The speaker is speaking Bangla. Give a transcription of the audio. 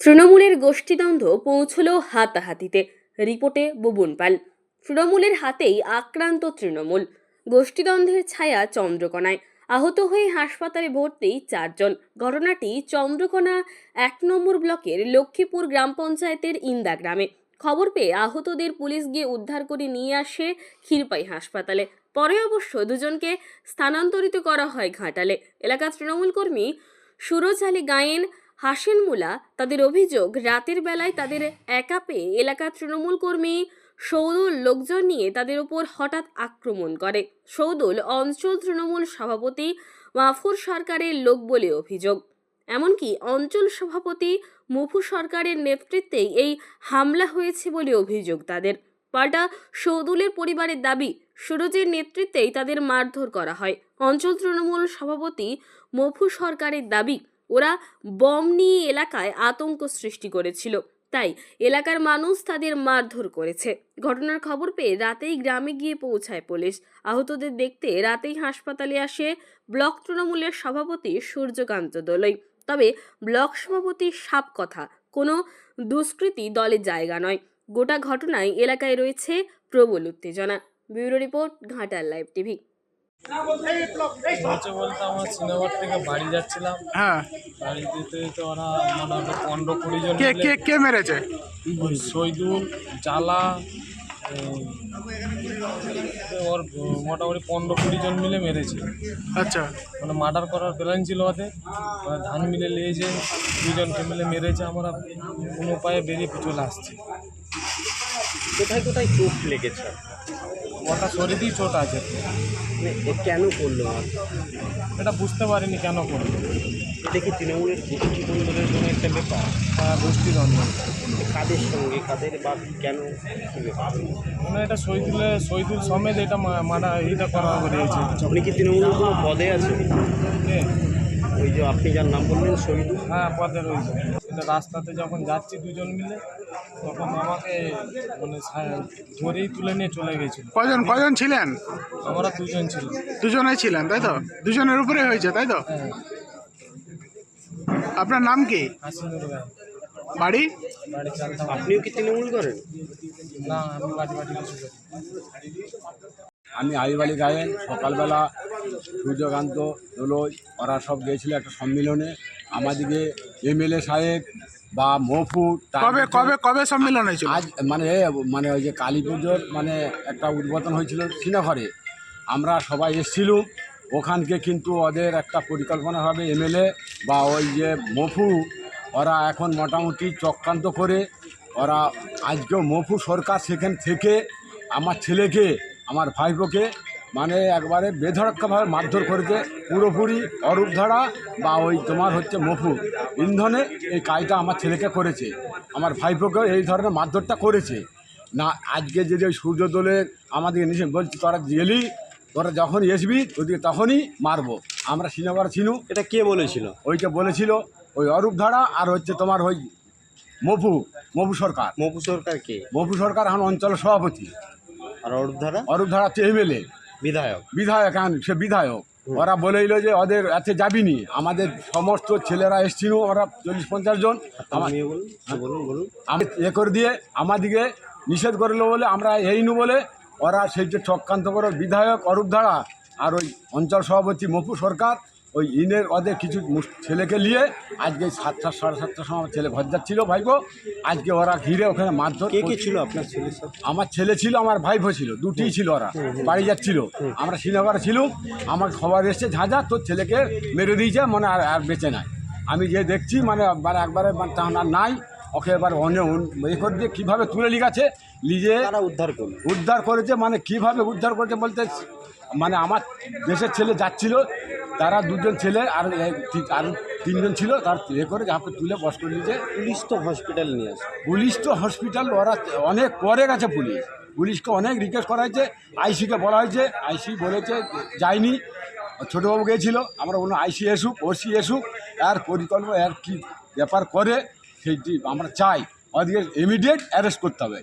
তৃণমূলের গোষ্ঠীদ্বন্দ্ব পৌঁছল হাতাহাতিতে। রিপোর্টে বুবুন পাল। তৃণমূলের হাতেই আক্রান্ত তৃণমূল। গোষ্ঠীদ্বন্দ্বের ছায়া চন্দ্রকোনায়। আহত হয়ে হাসপাতালে ভর্তি চারজন। ঘটনাটি চন্দ্রকোনা এক নম্বর ব্লকের লক্ষ্মীপুর গ্রাম পঞ্চায়েতের ইন্দা গ্রামে। খবর পেয়ে আহতদের পুলিশ গিয়ে উদ্ধার করে নিয়ে আসে ক্ষীরপাই হাসপাতালে। পরে অবশ্য দুজনকে স্থানান্তরিত করা হয় ঘাটালে। এলাকার তৃণমূল কর্মী সুরজ আলী গায়েন হাসিন মুলা তাদের অভিযোগ, রাতের বেলায় তাদের একা পেয়ে এলাকার তৃণমূল কর্মী সৌদুল লোকজন নিয়ে তাদের উপর হঠাৎ আক্রমণ করে। সৌদুল অঞ্চল তৃণমূল সভাপতি মাফুর সরকারের লোক বলে অভিযোগ। এমনকি অঞ্চল সভাপতি মুফু সরকারের নেতৃত্বেই এই হামলা হয়েছে বলে অভিযোগ তাদের। পাল্টা সৌদুলের পরিবারের দাবি, সুরজের নেতৃত্বেই তাদের মারধর করা হয়। অঞ্চল তৃণমূল সভাপতি মফু সরকারের দাবি ওরা বম নিয়ে এলাকায় আতঙ্ক সৃষ্টি করেছিল। তাই এলাকার মানুষ তাদের মারধর করেছে। ঘটনার খবর পেয়ে রাতেই গ্রামে গিয়ে পৌঁছায় পুলিশ। আহতদের দেখতে রাতেই হাসপাতালে আসে ব্লক তৃণমূলের সভাপতি সূর্যকান্ত দোলই। তবে ব্লক সভাপতির সাপ কথা, কোনো দুষ্কৃতী দলের জায়গা নয়। গোটা ঘটনায় এলাকায় রয়েছে প্রবল উত্তেজনা। Bureau report Ghatal live TV. হচ্ছে বলতে আমার সিনেমার থেকে বাড়ি যাচ্ছিলাম। হ্যাঁ। বাড়ি যেতে যেতে ওরা মোটামুটি পনেরো কুড়ি জন কে কে কে মেরেছে? সৈদুল ওর মোটামুটি পনেরো কুড়ি জন মিলে মেরেছে। আচ্ছা। মানে মার্ডার করার প্ল্যান ছিল ওদের। ধান মিলে নিয়েছে দুজনকে মিলে মেরেছে আমরা কোনো উপায়ে বেরিয়ে চলে আসছি। কোথায় কোথায় চোট লেগেছে? ওটা শরীরই চোট আছে। মানে এ কেন করল? এটা বুঝতে পারিনি কেন করল। এটা কি তৃণমূলের গোষ্ঠী বন্ধনের কোনো একটা ব্যাপার? গোষ্ঠী দ্বন্দ্ব কাদের সঙ্গে কাদের বা কেন কি ব্যাপার? মানে এটা শহীদুল শহীদুল সমেত এটা মা- মারা এটা করা হয়েছে। আপনি কি তৃণমূলের কোনো পদে আছেন? কে? ওই যে আপনি যার নাম বললেন শহীদুল? হ্যাঁ পথে রয়েছে। এটা রাস্তাতে যখন যাচ্ছি দুজন মিলে তখন আমাকে মানে ধরেই তুলে নিয়ে চলে গেছিল। কজন কজন ছিলেন? আমরা দুজন ছিল দুজনেই ছিলেন তাই তো? দুজনের উপরে হয়েছে তাই তো? হ্যাঁ। আপনার নাম কি? বাড়ি? বাড়ি আপনিও কি তৃণমূল করেন? না আমি বাড়ি বাড়ি কিছু করি। আমি আইবালি গায়েন সকালবেলা সূর্যকান্ত দোলই ওরা সব গিয়েছিল একটা সম্মিলনে। আমাদেরকে এমএলএ সাহেব বা মফু কবে কবে কবে সম্মেলন হয়েছিল? আজ মানে এ, মানে ওই যে কালী পুজোর মানে একটা উদ্বোধন হয়েছিল সিনেঘরে আমরা সবাই এসেছিলুম ওখানকে কিন্তু ওদের একটা পরিকল্পনা হবে এমএলএ বা ওই যে মফু ওরা এখন মোটামুটি চক্রান্ত করে ওরা আজকেও মফু সরকার সেখান থেকে আমার ছেলেকে আমার ভাইপোকে মানে একবারে বেধড়কভাবে মারধর করেছে পুরোপুরি অরূপ ধারা বা ওই তোমার হচ্ছে মফু। ইন্ধনে এই কাজটা আমার ছেলেকে করেছে। আমার ভাইপোকেও এই ধরনের মারধরটা করেছে। না আজকে যদি ওই সূর্যদলের আমাদের নিষে বলছি তোরা গেলি তোরা যখন আসবি ওদিকে তখনই মারবো। আমরা সিনেমার ছিনু। এটা কে বলেছিল? ওইটা বলেছিল ওই অরূপ ধারা আর হচ্ছে তোমার ওই মফু মফু সরকার। মফু সরকার কে? মফু সরকার এখন অঞ্চল সভাপতি। আর অরূপ ধারা অরূপ ধারা হচ্ছে এমএলএ। বিধায়ক। বিধায়ক এখন সে বিধায়ক। ওরা বলেইল যে ওদের এতে যাবিনি। আমাদের সমস্ত ছেলেরা এসছিল ওরা চল্লিশ পঞ্চাশ জন। হ্যাঁ, আমি এ করে দিয়ে আমাদিকে নিষেধ করল বলে আমরা এই নু বলে ওরা সেই যে চক্রান্ত করে বিধায়ক অরূপ ধারা আর ওই অঞ্চল সভাপতি মফু সরকার ওই ইনের ওদের কিছু ছেলেকে নিয়ে আজকে সাতটা সাড়ে সাতটার সময় আমার ছেলে ঘর যাচ্ছিল ভাইপো। আজকে ওরা ঘিরে ওখানে মারধর কে কে ছিল আপনার ছেলে আমার ছেলে ছিল আমার ভাইপো ছিল দুটিই ছিল ওরা বাড়ি যাচ্ছিল। আমরা শ্রীনগরে ছিলুম আমার খবর এসছে ঝাঁঝা তোর ছেলেকে মেরে দিয়েছে মানে আর আর বেঁচে নাই। আমি যে দেখছি মানে মানে একবারে মানে আর নাই ওকে এবার অনেক এ করে দিয়ে কীভাবে তুলে লিজে তারা উদ্ধার করল? উদ্ধার করেছে মানে কীভাবে উদ্ধার করেছে বলতে মানে আমার দেশের ছেলে যাচ্ছিল তারা দুজন ছেলে আর আর তিনজন ছিল তার এ করে যাকে তুলে বস করে নিয়েছে পুলিশ তো হসপিটাল নিয়ে আসে। পুলিশ তো হসপিটাল ওরা অনেক পরে গেছে পুলিশ। পুলিশকে অনেক রিকোয়েস্ট করা হয়েছে আইসিকে বলা হয়েছে আইসি বলেছে যায়নি। ছোটোবাবু গিয়েছিল আমরা বললাম আইসি এসুক ওসি এসুক আর পরিকল্পনা আর কি ব্যাপার করে সেইটি আমরা চাই। ওদিকে ইমিডিয়েট অ্যারেস্ট করতে হবে।